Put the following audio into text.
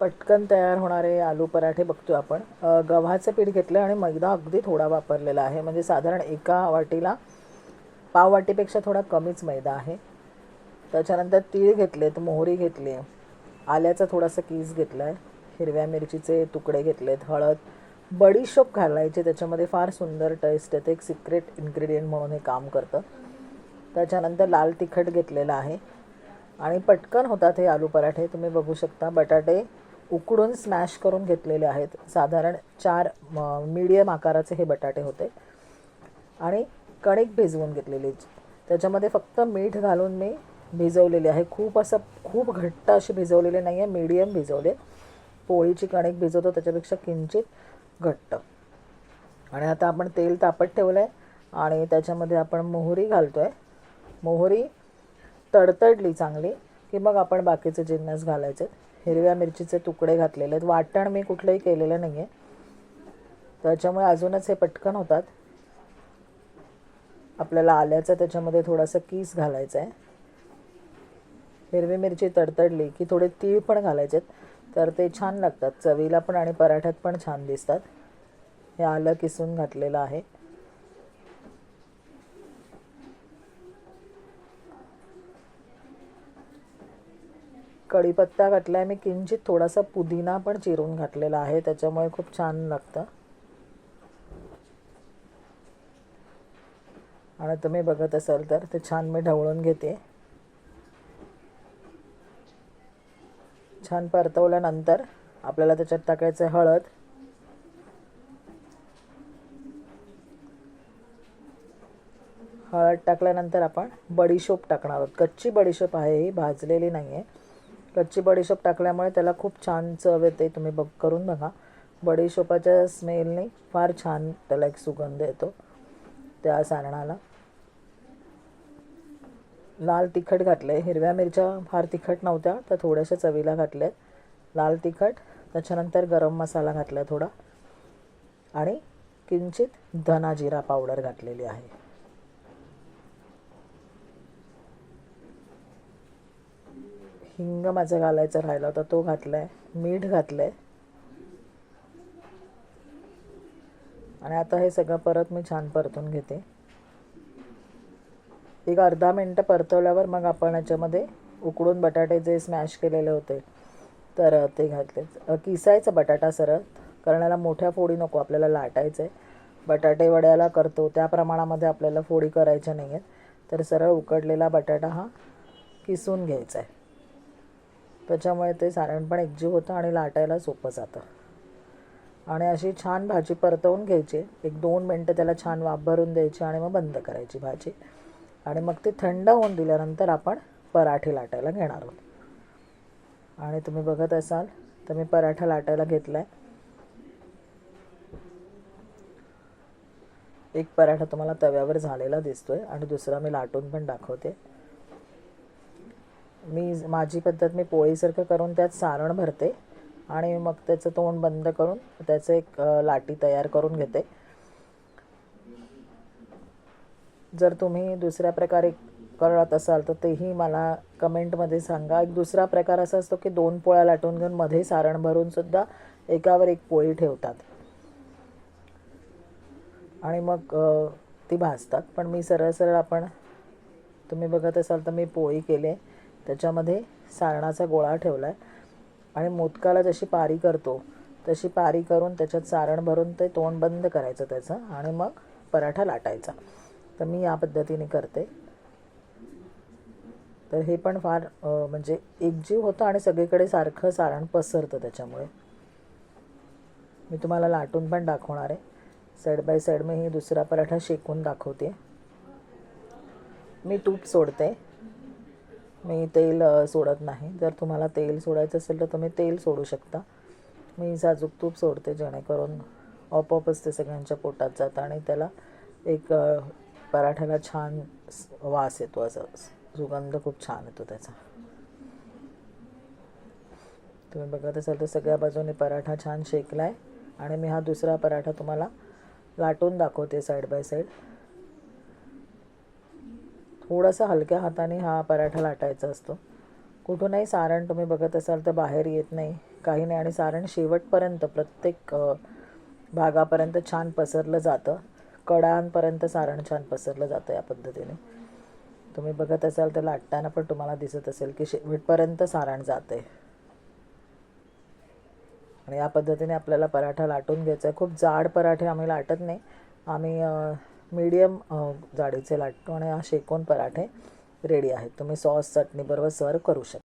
पटकन तयार होणारे आलू पराठे बघतो आपण. गव्हाचं पीठ घेतलं आणि मैदा अगदी थोडा वापरलेला आहे. म्हणजे साधारण एका वाटीला पाव वाटीपेक्षा थोडा कमीच मैदा आहे. त्याच्यानंतर तीळ घेतलेत मोहरी घेतली. आल्याचा थोडासा कीस घेतला आहे हिरव्या मिरचीचे तुकडे घेतलेत हळद. बडीशोप घालायचे त्याच्यामध्ये फार सुंदर टेस्ट येते. एक सिक्रेट इन्ग्रेडियंट म्हणून हे काम करतं. त्याच्यानंतर लाल तिखट घेतलेलं आहे. आणि पटकन होतात हे आलू पराठे. तुम्ही बघू शकता. बटाटे उकडून स्मॅश करून घेतलेले आहेत. साधारण चार मीडियम आकाराचे हे बटाटे होते. आणि कणिक भिजवून घेतलेली. त्याच्यामध्ये फक्त मीठ घालून मी भिजवलेली आहे. खूप असं खूप घट्ट अशी भिजवलेली नाही आहे मीडियम भिजवले पोळीची कणिक भिजवतो त्याच्यापेक्षा किंचित घट्ट. आणि आता आपण तेल तापत ठेवलं आहे आणि त्याच्यामध्ये आपण मोहरी घालतो आहे मोहरी तडतडली चांगली की मग आपण बाकीचे जिन्नस घालायचे हिरव्या मिरचीचे तुकडे घातलेले आहेत. वाटण मी कुठलंही केलेलं नाही आहे त्याच्यामुळे अजूनच हे पटकन होतात. आपल्याला आल्याचा त्याच्यामध्ये थोडासा कीस घालायचा आहे हिरवी मिरची तडतडली की थोडे तीळ पण घालायचे तर ते छान लागतात. चवीला पण आणि पराठ्यात पण छान दिसतात. हे आलं किसून घातलेलं आहे. कढीपत्ता घातला आहे मी किंचित थोडासा पुदिना पण चिरून घातलेला आहे. त्याच्यामुळे खूप छान लागतं. आणि तुम्ही बघत असाल तर ते छान मी ढवळून घेते. छान परतवल्यानंतर आपल्याला त्याच्यात टाकायचं हळद. हळद टाकल्यानंतर आपण बडीशोप टाकणार आहोत. कच्ची बडीशोप आहे ही भाजलेली नाही आहे कच्ची बडीशोप टाकल्यामुळे त्याला खूप छान चव येते. तुम्ही बघ करून बघा. बडीशोपाच्या स्मेलने फार छान त्याला एक सुगंध येतो त्या सारणाला. लाल तिखट घातले हिरव्या मिरच्या फार तिखट नव्हत्या तर थोड्याशा चवीला घातल्या लाल तिखट त्याच्यानंतर गरम मसाला घातला थोडा. आणि किंचित धना जिरा पावडर घातलेली आहे. हिंग माझा घालायचा राहिला होता तो घातलाय मीठ घातलंय. आणि आता हे सगळं परत मी छान परतून घेते. एक अर्धा मिनटं परतवल्यावर मग आपण याच्यामध्ये उकडून बटाटे जे स्मॅश केलेले होते तर ते घातले. किसायचं बटाटा सरळ कारण याला मोठ्या फोडी नको आपल्याला लाटायचं आहे बटाटे वड्याला करतो त्या प्रमाणामध्ये आपल्याला फोडी करायच्या नाही आहेत तर सरळ उकडलेला बटाटा हा किसून घ्यायचा आहे त्याच्यामुळे ते सारण पण एकजीव होतं आणि लाटायला सोपं जातं. आणि अशी छान भाजी परतवून घ्यायची. एक दोन मिनटं त्याला छान वाफ भरून द्यायची आणि मग बंद करायची भाजी. आणि मग ती थंड होऊन दिल्यानंतर आपण पराठे लाटायला घेणार आहोत. आणि तुम्ही बघत असाल तर मी पराठा लाटायला घेतला आहे एक पराठा तुम्हाला तव्यावर झालेला दिसतोय आणि दुसरा मी लाटून पण दाखवते. मी माझी पद्धत मी पोळीसारखं करून त्यात सारण भरते आणि मग त्याचं तोंड बंद करून त्याचं एक लाटी तयार करून घेते. जर तुम्ही दुसऱ्या प्रकारे करत असाल तर तेही मला कमेंटमध्ये सांगा. एक दुसरा प्रकार असा असतो की दोन पोळ्या लाटून घेऊन मध्ये सारण भरून सुद्धा एकावर एक पोळी ठेवतात. आणि मग ती भाजतात. पण मी सरळ सरळ आपण तुम्ही बघत असाल तर मी पोळी केली त्याच्यामध्ये सारणाचा गोळा ठेवला आहे आणि मोदकाला जशी पारी करतो तशी पारी करून त्याच्यात सारण भरून ते तोंड बंद करायचं त्याचं आणि मग पराठा लाटायचा. तर मी या पद्धतीने करते. तर हे पण फार म्हणजे एकजीव होतं आणि सगळीकडे सारखं सारण पसरतं त्याच्यामुळे. मी तुम्हाला लाटून पण दाखवणार आहे. साईड बाय साईड मी ही दुसरा पराठा शेकून दाखवते. मी तूप सोडते. मी तेल सोडत नाही. जर तुम्हाला तेल सोडायचं असेल तर तुम्ही तेल सोडू शकता. मी साजूक तूप सोडते जेणेकरून आपोआपच ते सगळ्यांच्या पोटात जातं आणि त्याला एक पराठ्याला छान वास येतो असं. सुगंध खूप छान येतो त्याचा. तुम्ही बघत असाल तर सगळ्या बाजूने पराठा छान शेकला आहे आणि मी हा दुसरा पराठा तुम्हाला लाटून दाखवते साईड बाय साईड थोडासा हलक्या हाताने हा पराठा लाटायचा असतो. कुठूनही सारण तुम्ही बघत असाल तर बाहेर येत नाही. काही नाही. आणि सारण शेवटपर्यंत प्रत्येक भागापर्यंत छान पसरलं जातं. कडांपर्यंत सारण छान पसरलं जातं या पद्धतीने. तुम्ही बघत असाल तर लाटताना पण तुम्हाला दिसत असेल की शेवटपर्यंत सारण जाते आणि या पद्धतीने आपल्याला पराठा लाटून घ्यायचा आहे. खूप जाड पराठे आम्ही लाटत नाही. आम्ही मीडियम जाडीचे लाटू आणि हा शेकोन पराठे रेडी आहेत. तुम्ही सॉस चटणीबरोबर सर्व करू शकता.